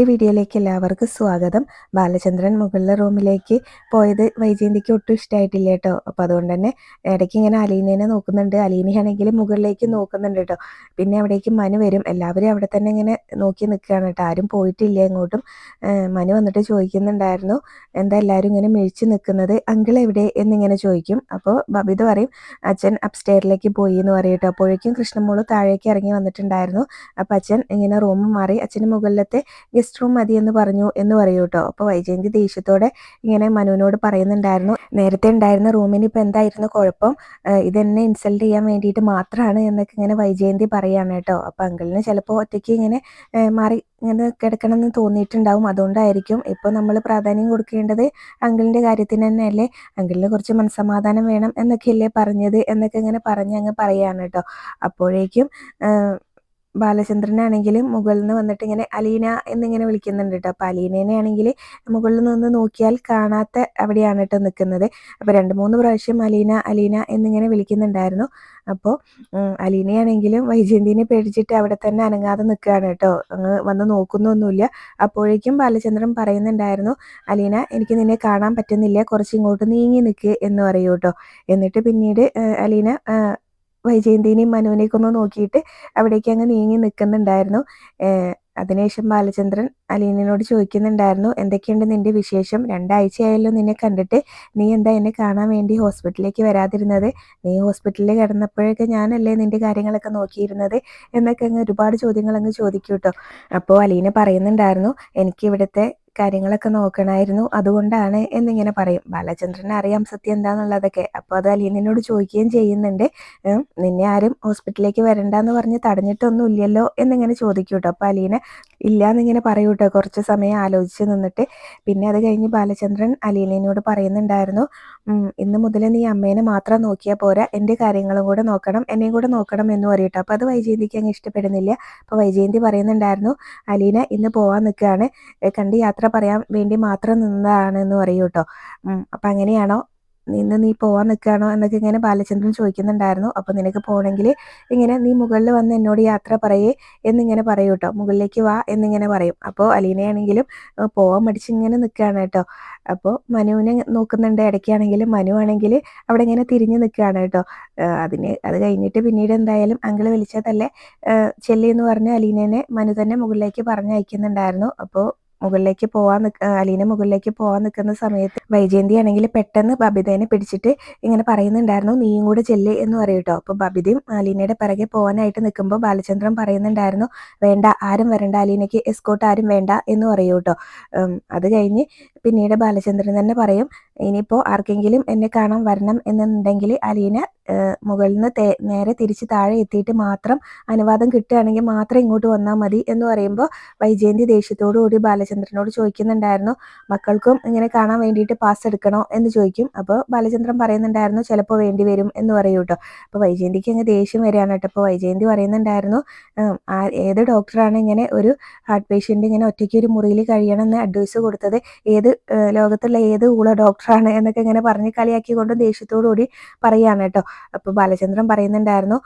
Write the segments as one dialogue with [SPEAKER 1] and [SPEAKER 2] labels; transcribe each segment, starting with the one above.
[SPEAKER 1] ഈ വീഡിയോയിലേക്ക് എല്ലാവർക്കും സ്വാഗതം. ബാലചന്ദ്രൻ മുകളിലെ റൂമിലേക്ക് പോയത് വൈജയന്തിക്ക് ഒട്ടും ഇഷ്ടമായിട്ടില്ല കേട്ടോ. അപ്പോൾ അതുകൊണ്ട് തന്നെ ഇടയ്ക്ക് ഇങ്ങനെ അലീനേനെ നോക്കുന്നുണ്ട്. അലീനയാണെങ്കിൽ മുകളിലേക്ക് നോക്കുന്നുണ്ട് കേട്ടോ. പിന്നെ അവിടേക്ക് മനു വരും. എല്ലാവരും അവിടെ തന്നെ ഇങ്ങനെ നോക്കി നിൽക്കുകയാണ് കേട്ടോ. ആരും പോയിട്ടില്ല എങ്ങോട്ടും. മനു വന്നിട്ട് ചോദിക്കുന്നുണ്ടായിരുന്നു. എന്താ എല്ലാവരും ഇങ്ങനെ മിഴിച്ച് നിൽക്കുന്നത്? അങ്കിൾ എവിടെ? എന്നിങ്ങനെ ചോദിക്കും. അപ്പോൾ ബബിത പറയും അച്ഛൻ അപ്സ്റ്റെയറിലേക്ക് പോയി എന്ന് പറയും കേട്ടോ. അപ്പോഴേക്കും കൃഷ്ണമോൾ താഴേക്ക് ഇറങ്ങി വന്നിട്ടുണ്ടായിരുന്നു. അപ്പം അച്ഛൻ ഇങ്ങനെ റൂം മാറി അച്ഛന് മുകളിലത്തെ റൂം മതി എന്ന് പറഞ്ഞു എന്ന് പറയൂ കേട്ടോ അപ്പോൾ വൈജയന്തി ദേഷ്യത്തോടെ ഇങ്ങനെ മനുവിനോട് പറയുന്നുണ്ടായിരുന്നു നേരത്തെ ഉണ്ടായിരുന്ന റൂമിന് ഇപ്പൊ എന്തായിരുന്നു കുഴപ്പം? ഇതെന്നെ ഇൻസൾട്ട് ചെയ്യാൻ വേണ്ടിയിട്ട് മാത്രമാണ് എന്നൊക്കെ ഇങ്ങനെ വൈജയന്തി പറയാണ് കേട്ടോ അപ്പൊ അങ്കിളിന് ചിലപ്പോൾ ഒറ്റയ്ക്ക് ഇങ്ങനെ മാറി ഇങ്ങനെ കിടക്കണം എന്ന് തോന്നിയിട്ടുണ്ടാവും. അതുകൊണ്ടായിരിക്കും ഇപ്പോൾ നമ്മൾ പ്രാധാന്യം കൊടുക്കേണ്ടത് അങ്കിളിന്റെ കാര്യത്തിന് തന്നെയല്ലേ? അങ്കിളിന് കുറച്ച് മനസ്സമാധാനം വേണം എന്നൊക്കെയല്ലേ പറഞ്ഞത് എന്നൊക്കെ ഇങ്ങനെ പറഞ്ഞ് അങ്ങ് പറയാണ് കേട്ടോ അപ്പോഴേക്കും ബാലചന്ദ്രനാണെങ്കിലും മുകളിൽ നിന്ന് വന്നിട്ട് ഇങ്ങനെ അലീന എന്നിങ്ങനെ വിളിക്കുന്നുണ്ട് കേട്ടോ. അപ്പോൾ അലീനേനെ ആണെങ്കിൽ മുകളിൽ നിന്ന് നോക്കിയാൽ കാണാത്ത അവിടെയാണ് കേട്ടോ നിൽക്കുന്നത്. അപ്പോൾ രണ്ട് മൂന്ന് പ്രാവശ്യം അലീന അലീന എന്നിങ്ങനെ വിളിക്കുന്നുണ്ടായിരുന്നു. അപ്പോൾ അലീനയാണെങ്കിലും വൈജയന്തിനെ പേടിച്ചിട്ട് അവിടെ തന്നെ അനങ്ങാതെ നിൽക്കുകയാണ് കേട്ടോ. അങ്ങ് വന്ന് നോക്കുന്നൊന്നുമില്ല. അപ്പോഴേക്കും ബാലചന്ദ്രൻ പറയുന്നുണ്ടായിരുന്നു അലീന എനിക്ക് നിന്നെ കാണാൻ പറ്റുന്നില്ല. കുറച്ച് ഇങ്ങോട്ട് നീങ്ങി നിൽക്കുക എന്ന് പറയൂ കേട്ടോ. എന്നിട്ട് പിന്നീട് അലീന വൈജയന്തിനെയും മനുവിനെയൊക്കെ ഒന്ന് നോക്കിയിട്ട് അവിടേക്ക് അങ്ങ് നീങ്ങി നിൽക്കുന്നുണ്ടായിരുന്നു. അതിനുശേഷം ബാലചന്ദ്രൻ അലീനോട് ചോദിക്കുന്നുണ്ടായിരുന്നു എന്തൊക്കെയുണ്ട് നിന്റെ വിശേഷം? രണ്ടാഴ്ചയായല്ലോ നിന്നെ കണ്ടിട്ട്. നീ എന്താ എന്നെ കാണാൻ വേണ്ടി ഹോസ്പിറ്റലിലേക്ക് വരാതിരുന്നത്? നീ ഹോസ്പിറ്റലിൽ കിടന്നപ്പോഴൊക്കെ ഞാനല്ലേ നിന്റെ കാര്യങ്ങളൊക്കെ നോക്കിയിരുന്നത്? എന്നൊക്കെ അങ്ങ് ഒരുപാട് ചോദ്യങ്ങൾ അങ്ങ് ചോദിക്കൂട്ടോ. കേട്ടോ അപ്പോൾ അലീന പറയുന്നുണ്ടായിരുന്നു എനിക്ക് ഇവിടുത്തെ കാര്യങ്ങളൊക്കെ നോക്കണമായിരുന്നു അതുകൊണ്ടാണ് എന്നിങ്ങനെ പറയും. ബാലചന്ദ്രനെ അറിയാം സത്യം എന്താണെന്നുള്ളതൊക്കെ അപ്പോൾ അത് അലീനോട് ചോദിക്കുകയും ചെയ്യുന്നുണ്ട്. നിന്നെ ആരും ഹോസ്പിറ്റലിലേക്ക് വരണ്ടെന്ന് പറഞ്ഞ് തടഞ്ഞിട്ടൊന്നും ഇല്ലല്ലോ എന്നിങ്ങനെ ചോദിക്കും കേട്ടോ അപ്പോൾ അലീന ഇല്ല എന്നിങ്ങനെ പറയൂ കേട്ടോ കുറച്ച് സമയം ആലോചിച്ച് നിന്നിട്ട്. പിന്നെ അത് കഴിഞ്ഞ് ബാലചന്ദ്രൻ അലീനയോട് പറയുന്നുണ്ടായിരുന്നു. ഇന്ന് മുതൽ നീ അമ്മേനെ മാത്രം നോക്കിയാൽ പോരാ. എന്റെ കാര്യങ്ങളും കൂടെ നോക്കണം. എന്നെയും കൂടെ നോക്കണം എന്ന് പറയട്ടോ. അപ്പോൾ അത് വൈജയന്തിക്ക് അങ്ങ് ഇഷ്ടപ്പെടുന്നില്ല. അപ്പോൾ വൈജയന്തി പറയുന്നുണ്ടായിരുന്നു അലീന ഇന്ന് പോവാൻ നിൽക്കുകയാണ്. കണ്ട് യാത്ര പറയാൻ വേണ്ടി മാത്രം നിന്നതാണ് എന്ന് പറയൂ കേട്ടോ അപ്പം അങ്ങനെയാണോ? നിന്ന് നീ പോവാൻ നിൽക്കുകയാണോ എന്നൊക്കെ ഇങ്ങനെ ബാലചന്ദ്രൻ ചോദിക്കുന്നുണ്ടായിരുന്നു. അപ്പോൾ നിനക്ക് പോകണമെങ്കിൽ ഇങ്ങനെ നീ മുകളിൽ വന്ന് എന്നോട് യാത്ര പറയേ എന്നിങ്ങനെ പറയൂ കേട്ടോ മുകളിലേക്ക് വാ എന്നിങ്ങനെ പറയും. അപ്പോൾ അലീനയാണെങ്കിലും പോവാൻ മടിച്ച് ഇങ്ങനെ നിൽക്കുകയാണ് കേട്ടോ അപ്പോൾ മനുവിനെ നോക്കുന്നുണ്ട്. ഇടയ്ക്കാണെങ്കിലും മനു ആണെങ്കിൽ അവിടെ ഇങ്ങനെ തിരിഞ്ഞ് നിൽക്കുകയാണ് കേട്ടോ അതിന് അത് കഴിഞ്ഞിട്ട് പിന്നീട് എന്തായാലും അങ്കിൾ വിളിച്ചതല്ലേ? ചെല്ലി എന്ന് പറഞ്ഞ് അലീനനെ മനു തന്നെ മുകളിലേക്ക് പറഞ്ഞയക്കുന്നുണ്ടായിരുന്നു. അപ്പോൾ മുകളിലേക്ക് പോവാൻ അലീന മുകളിലേക്ക് പോവാൻ നിൽക്കുന്ന സമയത്ത് വൈജയന്തി ആണെങ്കിൽ പെട്ടെന്ന് ബബിതേനെ പിടിച്ചിട്ട് ഇങ്ങനെ പറയുന്നുണ്ടായിരുന്നു നീയും കൂടെ ചെല്ല് എന്ന് പറയൂട്ടോ അപ്പോൾ ബബിതയും അലീനയുടെ പിറകെ പോകാനായിട്ട് നിൽക്കുമ്പോൾ ബാലചന്ദ്രൻ പറയുന്നുണ്ടായിരുന്നു വേണ്ട ആരും വരണ്ട അലീനയ്ക്ക് എസ്കോട്ട് ആരും വേണ്ട എന്ന് പറയൂട്ടോ അത് കഴിഞ്ഞ് പിന്നീട് ബാലചന്ദ്രൻ തന്നെ പറയും ഇനിയിപ്പോൾ ആർക്കെങ്കിലും എന്നെ കാണാൻ വരണം എന്നുണ്ടെങ്കിൽ അലീന മുകളിൽ നിന്ന് നേരെ തിരിച്ച് താഴെ എത്തിയിട്ട് മാത്രം അനുവാദം കിട്ടുകയാണെങ്കിൽ മാത്രം ഇങ്ങോട്ട് വന്നാൽ മതി എന്ന് പറയുമ്പോൾ വൈജയന്തി ദേഷ്യത്തോടുകൂടി ബാലചന്ദ്രനോട് ചോദിക്കുന്നുണ്ടായിരുന്നു മക്കൾക്കും ഇങ്ങനെ കാണാൻ വേണ്ടിയിട്ട് പാസ് എടുക്കണോ? എന്ന് ചോദിക്കും. അപ്പോൾ ബാലചന്ദ്രൻ പറയുന്നുണ്ടായിരുന്നു ചിലപ്പോൾ വേണ്ടി വരും എന്ന് പറയൂ കേട്ടോ. അപ്പോൾ വൈജയന്തിക്ക് അങ്ങ് ദേഷ്യം വരികയാണ് കേട്ടോ. അപ്പോൾ വൈജയന്തി പറയുന്നുണ്ടായിരുന്നു ഏത് ഡോക്ടറാണ് ഇങ്ങനെ ഒരു ഹാർട്ട് പേഷ്യന്റ് ഇങ്ങനെ ഒറ്റയ്ക്ക് ഒരു മുറിയിൽ കഴിയണമെന്ന് അഡ്വൈസ് കൊടുത്തത്? ഏത് ലോകത്തുള്ള ഏത് ഊള ഡോക്ടറാണ് എന്നൊക്കെ ഇങ്ങനെ പറഞ്ഞ് കളിയാക്കിക്കൊണ്ട് ദേഷ്യത്തോടു കൂടി പറയുകയാണ് കേട്ടോ. അപ്പോൾ ബാലചന്ദ്രൻ പറയുന്നുണ്ടായിരുന്നു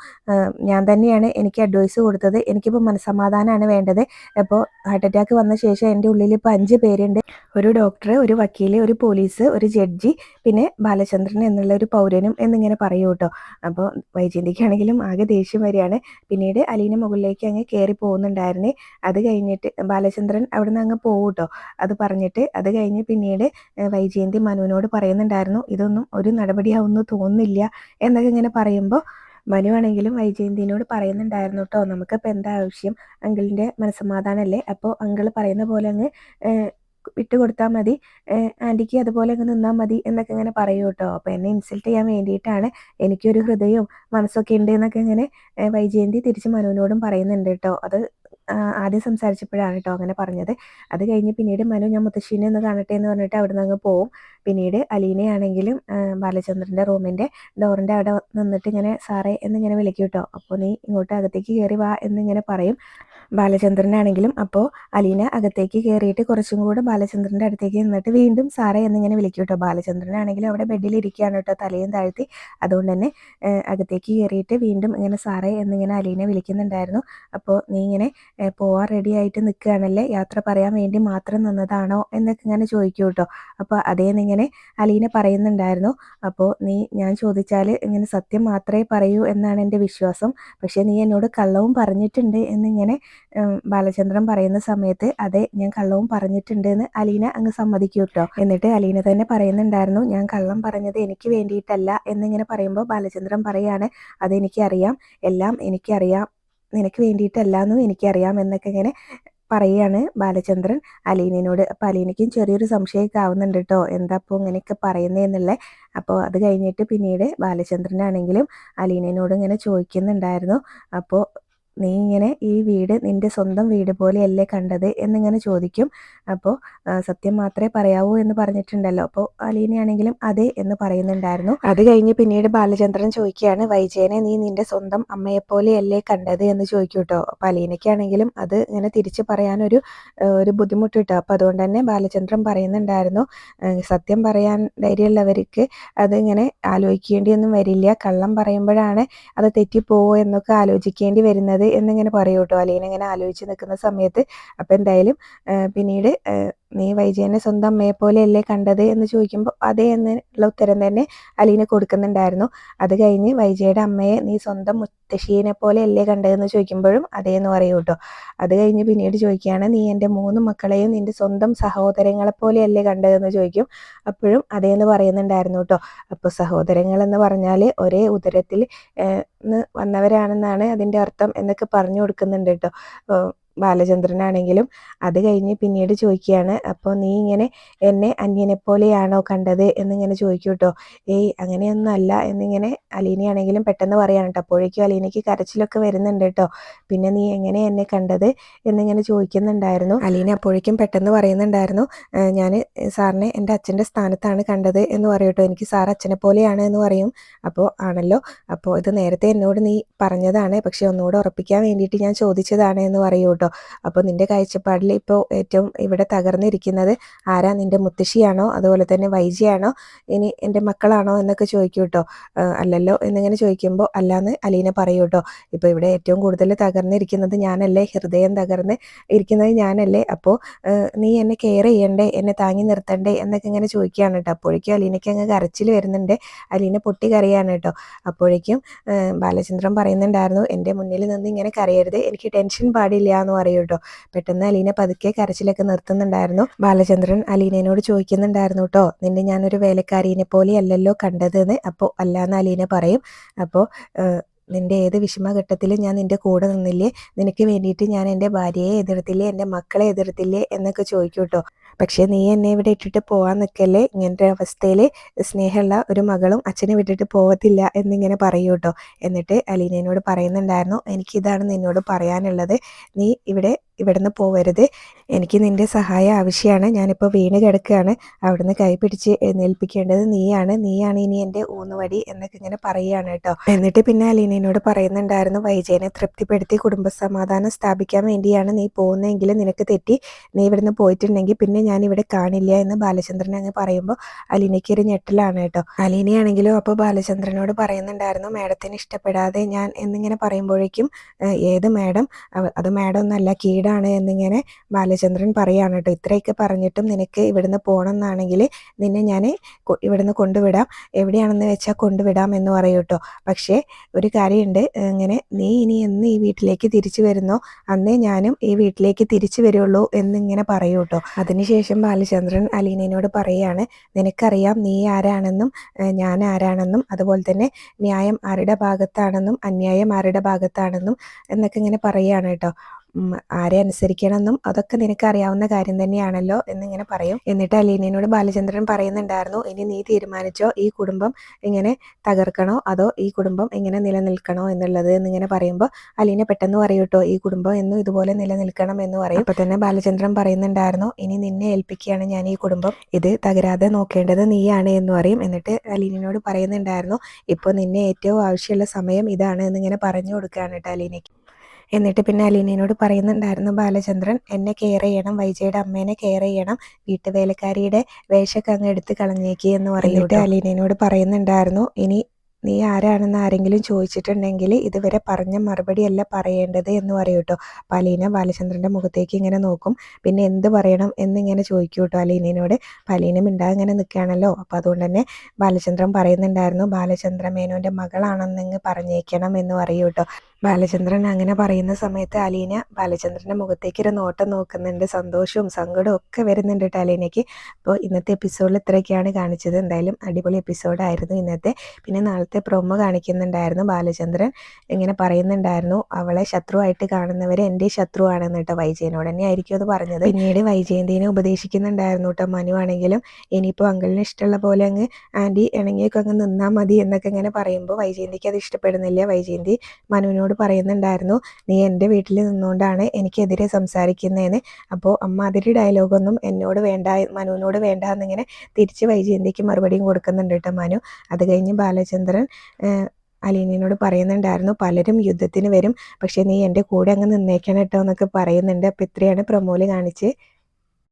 [SPEAKER 1] ഞാൻ തന്നെയാണ് എനിക്ക് അഡ്വൈസ് കൊടുത്തത്. എനിക്കിപ്പോൾ മനസ്സമാധാനമാണ് വേണ്ടത്. അപ്പോൾ ഹാർട്ട് അറ്റാക്ക് വന്ന ശേഷം എന്റെ ഉള്ളിൽ ഇപ്പോൾ അഞ്ച് പേരുണ്ട്. ഒരു ഡോക്ടർ ഒരു വക്കീൽ ഒരു പോലീസ് ഒരു ജഡ്ജി പിന്നെ ബാലചന്ദ്രൻ എന്നുള്ള ഒരു പൗരനും എന്നിങ്ങനെ പറയൂ കേട്ടോ. അപ്പോൾ വൈജയന്തിക്കാണെങ്കിലും ആകെ ദേഷ്യം വരികയാണ്. പിന്നീട് അലീന മുകളിലേക്ക് അങ്ങ് കയറി പോകുന്നുണ്ടായിരുന്നേ. അത് കഴിഞ്ഞിട്ട് ബാലചന്ദ്രൻ അവിടുന്ന് അങ്ങ് പോകൂട്ടോ കേട്ടോ. അത് പറഞ്ഞിട്ട് അത് കഴിഞ്ഞ് പിന്നീട് വൈജയന്തി മനുവിനോട് പറയുന്നുണ്ടായിരുന്നു ഇതൊന്നും ഒരു നടപടിയാവുമെന്ന് തോന്നുന്നില്ല എന്നൊക്കെ ഇങ്ങനെ പറയുമ്പോൾ മനു ആണെങ്കിലും വൈജയന്തിനോട് പറയുന്നുണ്ടായിരുന്നു കേട്ടോ നമുക്കിപ്പോൾ എന്താ ആവശ്യം? അങ്കിളിന്റെ മനസ്സമാധാനമല്ലേ അപ്പോൾ അങ്കിൾ പറയുന്ന പോലെ അങ്ങ് വിട്ട് കൊടുത്താൽ മതി ആന്റിക്ക് അതുപോലെ അങ്ങ് നിന്നാൽ മതി എന്നൊക്കെ ഇങ്ങനെ പറയൂ കേട്ടോ അപ്പോൾ എന്നെ ഇൻസൾട്ട് ചെയ്യാൻ വേണ്ടിയിട്ടാണ് എനിക്കൊരു ഹൃദയവും മനസ്സൊക്കെ ഉണ്ട് എന്നൊക്കെ ഇങ്ങനെ വൈജയന്തി തിരിച്ച് മനുവിനോടും പറയുന്നുണ്ട് കേട്ടോ അത് ആദ്യം സംസാരിച്ചപ്പോഴാണ് കേട്ടോ അങ്ങനെ പറഞ്ഞത്. അത് കഴിഞ്ഞ് പിന്നീട് മനു ഞാൻ മുത്തശ്ശീനെ ഒന്ന് കാണട്ടെ എന്ന് പറഞ്ഞിട്ട് അവിടെ നിന്ന് പോവും. പിന്നീട് അലീനയാണെങ്കിലും ബാലചന്ദ്രന്റെ റൂമിന്റെ ഡോറിന്റെ അവിടെ നിന്നിട്ട് ഇങ്ങനെ സാറേ എന്ന് ഇങ്ങനെ വിളിക്കും കേട്ടോ. അപ്പോൾ നീ ഇങ്ങോട്ട് അകത്തേക്ക് കയറി വാ എന്നിങ്ങനെ പറയും. ബാലചന്ദ്രനാണെങ്കിലും അപ്പോൾ അലീന അകത്തേക്ക് കയറിയിട്ട് കുറച്ചും കൂടെ ബാലചന്ദ്രന്റെ അടുത്തേക്ക് നിന്നിട്ട് വീണ്ടും സാറേ എന്നിങ്ങനെ വിളിക്കും കേട്ടോ. ബാലചന്ദ്രനാണെങ്കിലും അവിടെ ബെഡിൽ ഇരിക്കുകയാണ് കേട്ടോ തലയും താഴ്ത്തി. അതുകൊണ്ട് തന്നെ അകത്തേക്ക് കയറിയിട്ട് വീണ്ടും ഇങ്ങനെ സാറേ എന്നിങ്ങനെ അലീനെ വിളിക്കുന്നുണ്ടായിരുന്നു. അപ്പോൾ നീ ഇങ്ങനെ പോവാൻ റെഡി ആയിട്ട് നിൽക്കുകയാണല്ലേ? യാത്ര പറയാൻ വേണ്ടി മാത്രം നിന്നതാണോ? എന്നൊക്കെ ഇങ്ങനെ ചോദിക്കൂ കേട്ടോ. അപ്പോൾ അതേന്നിങ്ങനെ അലീന പറയുന്നുണ്ടായിരുന്നു. അപ്പോൾ നീ ഞാൻ ചോദിച്ചാൽ ഇങ്ങനെ സത്യം മാത്രമേ പറയൂ എന്നാണ് എന്റെ വിശ്വാസം. പക്ഷേ നീ എന്നോട് കള്ളവും പറഞ്ഞിട്ടുണ്ട് എന്നിങ്ങനെ ബാലചന്ദ്രൻ പറയുന്ന സമയത്ത് അതെ ഞാൻ കള്ളവും പറഞ്ഞിട്ടുണ്ട് എന്ന് അലീന അങ്ങ് സമ്മതിക്കൂ കേട്ടോ എന്നിട്ട് അലീന തന്നെ പറയുന്നുണ്ടായിരുന്നു ഞാൻ കള്ളം പറഞ്ഞത് എനിക്ക് വേണ്ടിയിട്ടല്ല എന്നിങ്ങനെ പറയുമ്പോൾ ബാലചന്ദ്രൻ പറയാണ് അതെനിക്കറിയാം എല്ലാം എനിക്കറിയാം നിനക്ക് വേണ്ടിയിട്ടല്ല എന്നും എനിക്കറിയാം എന്നൊക്കെ ഇങ്ങനെ പറയുകയാണ് ബാലചന്ദ്രൻ. അലീനയോട് അപ്പോൾ അലീനയ്ക്കും ചെറിയൊരു സംശയമൊക്കെ ആവുന്നുണ്ട് കേട്ടോ എന്താ അപ്പോൾ ഇങ്ങനെയൊക്കെ പറയുന്നതെന്നുള്ളത് അപ്പോൾ അത് കഴിഞ്ഞിട്ട് പിന്നീട് ബാലചന്ദ്രനാണെങ്കിലും അലീനയോട് ഇങ്ങനെ ചോദിക്കുന്നുണ്ടായിരുന്നു അപ്പോൾ നീ ഇങ്ങനെ ഈ വീട് നിന്റെ സ്വന്തം വീട് പോലെയല്ലേ കണ്ടത് എന്നിങ്ങനെ ചോദിക്കും. അപ്പോൾ സത്യം മാത്രമേ പറയാവൂ എന്ന് പറഞ്ഞിട്ടുണ്ടല്ലോ. അപ്പോൾ അലീനയാണെങ്കിലും അതെ എന്ന് പറയുന്നുണ്ടായിരുന്നു. അത് കഴിഞ്ഞ് പിന്നീട് ബാലചന്ദ്രൻ ചോദിക്കുകയാണ് വൈജയനെ നീ നിന്റെ സ്വന്തം അമ്മയെപ്പോലെയല്ലേ കണ്ടത്? എന്ന് ചോദിക്കും കേട്ടോ അപ്പോൾ അലീനയ്ക്കാണെങ്കിലും അത് ഇങ്ങനെ തിരിച്ച് പറയാനൊരു ഒരു ബുദ്ധിമുട്ട് കിട്ടും അപ്പോൾ അതുകൊണ്ട് തന്നെ ബാലചന്ദ്രൻ പറയുന്നുണ്ടായിരുന്നു സത്യം പറയാൻ ധൈര്യമുള്ളവർക്ക് അത് ഇങ്ങനെ ആലോചിക്കേണ്ടിയൊന്നും വരില്ല. കള്ളം പറയുമ്പോഴാണ് അത് തെറ്റിപ്പോവോ എന്നൊക്കെ ആലോചിക്കേണ്ടി വരുന്നത്. എന്നിങ്ങനെ പറയൂ കേട്ടോ അലീന ഇങ്ങനെ ആലോചിച്ച് നിൽക്കുന്ന സമയത്ത് അപ്പോൾ എന്തായാലും പിന്നീട് നീ വൈജയനെ സ്വന്തം അമ്മയെ പോലെയല്ലേ കണ്ടത് എന്ന് ചോദിക്കുമ്പോൾ അതേ എന്നുള്ള ഉത്തരം തന്നെ അലീന കൊടുക്കുന്നുണ്ടായിരുന്നു. അത് കഴിഞ്ഞ് വൈജയുടെ അമ്മയെ നീ സ്വന്തം മുത്തശ്ശീനെ പോലെയല്ലേ കണ്ടതെന്ന് ചോദിക്കുമ്പോഴും അതേ എന്ന് പറയൂ കേട്ടോ. അത് കഴിഞ്ഞ് പിന്നീട് ചോദിക്കുകയാണ് നീ എന്റെ മൂന്ന് മക്കളെയും നിന്റെ സ്വന്തം സഹോദരങ്ങളെ പോലെയല്ലേ കണ്ടതെന്ന് ചോദിക്കും. അപ്പോഴും അതേ എന്ന് പറയുന്നുണ്ടായിരുന്നു കേട്ടോ. അപ്പോൾ സഹോദരങ്ങൾ എന്ന് പറഞ്ഞാൽ ഒരേ ഉദരത്തിൽ വന്നവരാണെന്നാണ് അതിന്റെ അർത്ഥം എന്നൊക്കെ പറഞ്ഞു കൊടുക്കുന്നുണ്ട് കേട്ടോ. ബാലചന്ദ്രനാണെങ്കിലും അത് കഴിഞ്ഞ് പിന്നീട് ചോദിക്കുകയാണ് അപ്പോൾ നീ ഇങ്ങനെ എന്നെ അന്യനെ പോലെയാണോ കണ്ടത്? എന്നിങ്ങനെ ചോദിക്കും കേട്ടോ ഏയ് അങ്ങനെയൊന്നുമല്ല എന്നിങ്ങനെ അലീനയാണെങ്കിലും പെട്ടെന്ന് പറയാണ് കേട്ടോ അപ്പോഴേക്കും അലീനയ്ക്ക് കരച്ചിലൊക്കെ വരുന്നുണ്ട് കേട്ടോ പിന്നെ നീ എങ്ങനെ എന്നെ കണ്ടത്? എന്നിങ്ങനെ ചോദിക്കുന്നുണ്ടായിരുന്നു. അലീന അപ്പോഴേക്കും പെട്ടെന്ന് പറയുന്നുണ്ടായിരുന്നു ഞാൻ സാറിനെ എന്റെ അച്ഛന്റെ സ്ഥാനത്താണ് കണ്ടത് എന്ന് പറയും കേട്ടോ എനിക്ക് സാർ അച്ഛനെ പോലെയാണ് എന്ന് പറയും. അപ്പോൾ ആണല്ലോ. അപ്പോൾ ഇത് നേരത്തെ എന്നോട് നീ പറഞ്ഞതാണ്. പക്ഷെ ഒന്നുകൂടെ ഉറപ്പിക്കാൻ വേണ്ടിയിട്ട് ഞാൻ ചോദിച്ചതാണ് എന്ന് പറയൂ കേട്ടോ. അപ്പോൾ നിന്റെ കാഴ്ചപ്പാടിൽ ഇപ്പോൾ ഏറ്റവും ഇവിടെ തകർന്നിരിക്കുന്നത് ആരാ? നിന്റെ മുത്തശ്ശിയാണോ? അതുപോലെ തന്നെ വൈജിയാണോ? ഇനി എന്റെ മക്കളാണോ എന്നൊക്കെ ചോദിക്കും കേട്ടോ അല്ലല്ലോ എന്നിങ്ങനെ ചോദിക്കുമ്പോൾ അല്ലാന്ന് അലീന പറയൂ കേട്ടോ ഇപ്പോൾ ഇവിടെ ഏറ്റവും കൂടുതൽ തകർന്നിരിക്കുന്നത് ഞാനല്ലേ? ഹൃദയം തകർന്ന് ഇരിക്കുന്നത് ഞാനല്ലേ? അപ്പോൾ നീ എന്നെ കെയർ ചെയ്യണ്ടേ? എന്നെ താങ്ങി നിർത്തണ്ടേ? എന്നൊക്കെ ഇങ്ങനെ ചോദിക്കുകയാണ് കേട്ടോ അപ്പോഴേക്കും അലീനയ്ക്ക് അങ്ങ് കരച്ചിൽ വരുന്നുണ്ട്. അലീന പൊട്ടി കരയാണ് കേട്ടോ അപ്പോഴേക്കും ബാലചന്ദ്രൻ പറയുന്നുണ്ടായിരുന്നു എന്റെ മുന്നിൽ നിന്ന് ഇങ്ങനെ കരയരുത്. എനിക്ക് ടെൻഷൻ പാടില്ല എന്ന് എന്ന് പറയും കേട്ടോ. പെട്ടെന്ന് അലീന പതുക്കെ കരച്ചിലൊക്കെ നിർത്തുന്നുണ്ടായിരുന്നു. ബാലചന്ദ്രൻ അലീനയോട് ചോദിക്കുന്നുണ്ടായിരുന്നു കേട്ടോ നിന്നെ ഞാനൊരു വേലക്കാരീനെ പോലെ അല്ലല്ലോ കണ്ടതെന്ന്? അപ്പോൾ അല്ലാന്ന് അലീന പറയും. അപ്പോൾ നിന്റെ ഏത് വിഷമഘട്ടത്തിലും ഞാൻ നിന്റെ കൂടെ നിന്നില്ലേ? നിനക്ക് വേണ്ടിയിട്ട് ഞാൻ എന്റെ ഭാര്യയെ എതിർത്തില്ലേ? എന്റെ മക്കളെ എതിർത്തില്ലേ? എന്നൊക്കെ ചോദിക്കും കേട്ടോ പക്ഷേ നീ എന്നെ ഇവിടെ ഇട്ടിട്ട് പോകാൻ നിൽക്കല്ലേ ഇങ്ങനത്തെ അവസ്ഥയിൽ സ്നേഹമുള്ള ഒരു മകളും അച്ഛനെ വിട്ടിട്ട് പോകത്തില്ല എന്നിങ്ങനെ പറയൂ കേട്ടോ എന്നിട്ട് അലീനയോട് പറയുന്നുണ്ടായിരുന്നു എനിക്കിതാണ് നിന്നോട് പറയാനുള്ളത്. നീ ഇവിടെ ഇവിടുന്ന് പോവരുത്. എനിക്ക് നിന്റെ സഹായം ആവശ്യമാണ്. ഞാനിപ്പോൾ വീണ് കിടക്കുകയാണ്. അവിടുന്ന് കൈ പിടിച്ച് എഴുന്നേൽപ്പിക്കേണ്ടത് നീയാണ്. നീയാണ് ഇനി എന്റെ ഊന്നുവടി എന്നൊക്കെ ഇങ്ങനെ പറയുകയാണ് കേട്ടോ. എന്നിട്ട് പിന്നെ അലീനയോട് പറയുന്നുണ്ടായിരുന്നു വൈജയനെ തൃപ്തിപ്പെടുത്തി കുടുംബസമാധാനം സ്ഥാപിക്കാൻ വേണ്ടിയാണ് നീ പോകുന്നതെങ്കിൽ നിനക്ക് തെറ്റി. നീ ഇവിടുന്ന് പോയിട്ടുണ്ടെങ്കിൽ പിന്നെ ഞാൻ ഇവിടെ കാണില്ല എന്ന് ബാലചന്ദ്രൻ അങ്ങ് പറയുമ്പോൾ അലീനയ്ക്ക് ഒരു ഞെട്ടലാണ് കേട്ടോ. അലീനയാണെങ്കിലും അപ്പോൾ ബാലചന്ദ്രനോട് പറയുന്നുണ്ടായിരുന്നു മാഡത്തിന് ഇഷ്ടപ്പെടാതെ ഞാൻ എന്നിങ്ങനെ പറയുമ്പോഴേക്കും ഏത് മാഡം? അത് മാഡം ഒന്നല്ല കീട വീടാണ് എന്നിങ്ങനെ ബാലചന്ദ്രൻ പറയാണ് കേട്ടോ ഇത്രയൊക്കെ പറഞ്ഞിട്ടും നിനക്ക് ഇവിടുന്ന് പോകണം എന്നാണെങ്കിൽ നിന്നെ ഞാൻ ഇവിടുന്ന് കൊണ്ടുവിടാം. എവിടെയാണെന്ന് വെച്ചാൽ കൊണ്ടുവിടാം എന്ന് പറയും കേട്ടോ പക്ഷേ ഒരു കാര്യമുണ്ട് ഇങ്ങനെ നീ ഇനി എന്ന് ഈ വീട്ടിലേക്ക് തിരിച്ചു വരുന്നോ? അന്നേ ഞാനും ഈ വീട്ടിലേക്ക് തിരിച്ചു വരുള്ളൂ എന്നിങ്ങനെ പറയൂ കേട്ടോ അതിനുശേഷം ബാലചന്ദ്രൻ അലീനയോട് പറയുകയാണ് നിനക്കറിയാം നീ ആരാണെന്നും ഞാൻ ആരാണെന്നും അതുപോലെ തന്നെ ന്യായം ആരുടെ ഭാഗത്താണെന്നും അന്യായം ആരുടെ ഭാഗത്താണെന്നും എന്നൊക്കെ ഇങ്ങനെ പറയുകയാണ് കേട്ടോ ആരെ അനുസരിക്കണമെന്നും അതൊക്കെ നിനക്ക് അറിയാവുന്ന കാര്യം തന്നെയാണല്ലോ എന്നിങ്ങനെ പറയും. എന്നിട്ട് അലീനയോട് ബാലചന്ദ്രൻ പറയുന്നുണ്ടായിരുന്നു ഇനി നീ തീരുമാനിച്ചോ ഈ കുടുംബം ഇങ്ങനെ തകർക്കണോ അതോ ഈ കുടുംബം ഇങ്ങനെ നിലനിൽക്കണോ എന്നുള്ളത്? എന്നിങ്ങനെ പറയുമ്പോൾ അലീന പെട്ടെന്ന് പറയൂട്ടോ ഈ കുടുംബം എന്നും ഇതുപോലെ നിലനിൽക്കണം എന്ന് പറയും. അപ്പൊ തന്നെ ബാലചന്ദ്രൻ പറയുന്നുണ്ടായിരുന്നു ഇനി നിന്നെ ഏൽപ്പിക്കുകയാണ് ഞാൻ ഈ കുടുംബം. ഇത് തകരാതെ നോക്കേണ്ടത് നീയാണ് എന്ന് പറയും. എന്നിട്ട് അലീനയോട് പറയുന്നുണ്ടായിരുന്നു ഇപ്പോൾ നിന്നെ ഏറ്റവും ആവശ്യമുള്ള സമയം ഇതാണ് എന്നിങ്ങനെ പറഞ്ഞു കൊടുക്കുകയാണ് കേട്ടോ അലീനയ്ക്ക്. എന്നിട്ട് പിന്നെ അലീനയോട് പറയുന്നുണ്ടായിരുന്നു ബാലചന്ദ്രൻ എന്നെ കെയർ ചെയ്യണം വൈജയുടെ അമ്മേനെ കെയർ ചെയ്യണം വീട്ടുവേലക്കാരിയുടെ വേഷമൊക്കെ അങ്ങ് എടുത്ത് കളഞ്ഞേക്കി എന്ന് പറഞ്ഞിട്ട് അലീനയോട് പറയുന്നുണ്ടായിരുന്നു. ഇനി നീ ആരാണെന്ന് ആരെങ്കിലും ചോദിച്ചിട്ടുണ്ടെങ്കിൽ ഇതുവരെ പറഞ്ഞ മറുപടിയല്ല പറയേണ്ടത് എന്ന് പറയൂ കേട്ടോ അപ്പോൾ അലീന ബാലചന്ദ്രന്റെ മുഖത്തേക്ക് ഇങ്ങനെ നോക്കും. പിന്നെ എന്ത് പറയണം എന്നിങ്ങനെ ചോദിക്കും കേട്ടോ അലീനയോട് അപ്പോൾ അലീന മിണ്ടാതെ ഇങ്ങനെ നിൽക്കുകയാണല്ലോ. അപ്പോൾ അതുകൊണ്ട് തന്നെ ബാലചന്ദ്രൻ പറയുന്നുണ്ടായിരുന്നു ബാലചന്ദ്ര മേനോന്റെ മകളാണെന്നിങ്ങ് പറഞ്ഞേക്കണം എന്ന് പറയൂ കേട്ടോ ബാലചന്ദ്രൻ അങ്ങനെ പറയുന്ന സമയത്ത് അലീന ബാലചന്ദ്രന്റെ മുഖത്തേക്ക് ഒരു നോട്ടം നോക്കുന്നുണ്ട്. സന്തോഷവും സങ്കടവും ഒക്കെ വരുന്നുണ്ട് കേട്ടോ അലീനയ്ക്ക്. അപ്പോൾ ഇന്നത്തെ എപ്പിസോഡിൽ ഇത്രയൊക്കെയാണ് കാണിച്ചത്. എന്തായാലും അടിപൊളി എപ്പിസോഡായിരുന്നു ഇന്നത്തെ. പിന്നെ നാളത്തെ പ്രൊമോ കാണിക്കുന്നുണ്ടായിരുന്നു ബാലചന്ദ്രൻ. ഇങ്ങനെ പറയുന്നുണ്ടായിരുന്നു അവളെ ശത്രുവായിട്ട് കാണുന്നവരെ എന്റെ ശത്രുവാണെന്ന് കേട്ടോ വൈജയനോട് തന്നെ ആയിരിക്കും അത് പറഞ്ഞത്. പിന്നീട് വൈജയന്തിനെ ഉപദേശിക്കുന്നുണ്ടായിരുന്നു കേട്ടോ മനു ആണെങ്കിലും. ഇനിയിപ്പോൾ അങ്കിളിന് ഇഷ്ടമുള്ള പോലെ അങ്ങ് ആന്റി ഇണങ്ങിയൊക്കെ അങ്ങ് നിന്നാൽ മതി എന്നൊക്കെ ഇങ്ങനെ പറയുമ്പോൾ വൈജയന്തിക്ക് അത് ഇഷ്ടപ്പെടുന്നില്ല. വൈജയന്തി മനുവിനോട് പറയുന്നുണ്ടായിരുന്നു നീ എന്റെ വീട്ടിൽ നിന്നുകൊണ്ടാണ് എനിക്കെതിരെ സംസാരിക്കുന്നതെന്ന് അപ്പോൾ അമ്മ അതിരി ഡയലോഗൊന്നും എന്നോട് വേണ്ട മനുവിനോട് വേണ്ട എന്നിങ്ങനെ തിരിച്ച് വൈജയന്തിക്ക് മറുപടിയും കൊടുക്കുന്നുണ്ട് കേട്ടോ മനു. അത് കഴിഞ്ഞ് ബാലചന്ദ്രൻ അലീനയോട് പറയുന്നുണ്ടായിരുന്നു പലരും യുദ്ധത്തിന് വരും പക്ഷേ നീ എന്റെ കൂടെ അങ്ങ് നിന്നേക്കണം കേട്ടോ എന്നൊക്കെ പറയുന്നുണ്ട്. അപ്പോൾ ഇത്രയാണ് പ്രൊമോയിൽ കാണിച്ച്.